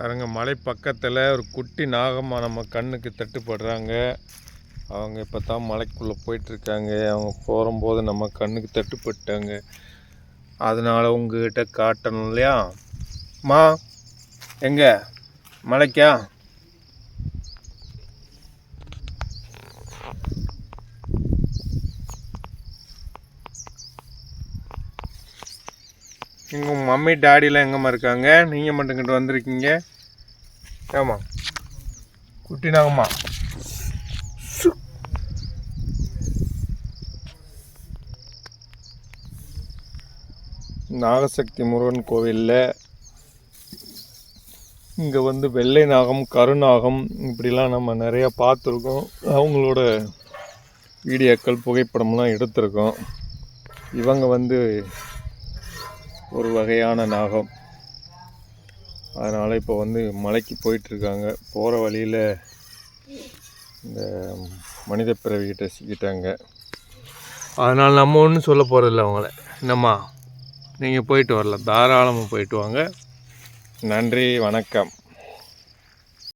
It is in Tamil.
பாருங்க மலை பக்கத்தில் ஒரு குட்டி நாகம்மா நம்ம கண்ணுக்கு தட்டுப்படுறாங்க. அவங்க இப்போ தான் மலைக்குள்ளே போயிட்டுருக்காங்க. அவங்க போகும்போது நம்ம கண்ணுக்கு தட்டுப்பட்டாங்க. அதனால் உங்ககிட்ட காட்டணும் இல்லையா? மா எங்கே? மலைக்கா? எங்கள் மம்மி டாடிலாம் எங்கம்மா இருக்காங்க? நீங்கள் மட்டும் கிட்ட வந்திருக்கீங்க. ஏம்மா? குட்டி நாகம்மா நாகசக்தி முருகன் கோவிலில் இங்கே வந்து வெள்ளை நாகம் கருநாகம் இப்படிலாம் நம்ம நிறையா பார்த்துருக்கோம். அவங்களோட வீடியோக்கள் புகைப்படம்லாம் எடுத்திருக்கோம். இவங்க வந்து ஒரு வகையான நாகம். அதனால் இப்போ வந்து மலைக்கு போயிட்டுருக்காங்க. போகிற வழியில் இந்த மனித பிறவிகிட்ட சிக்கிட்டாங்க. அதனால் நம்ம ஒன்றும் சொல்ல போகிறதில்ல அவங்கள. என்னம்மா? நீங்கள் போயிட்டு வரல தாராளமாக போயிட்டு வாங்க. நன்றி வணக்கம்.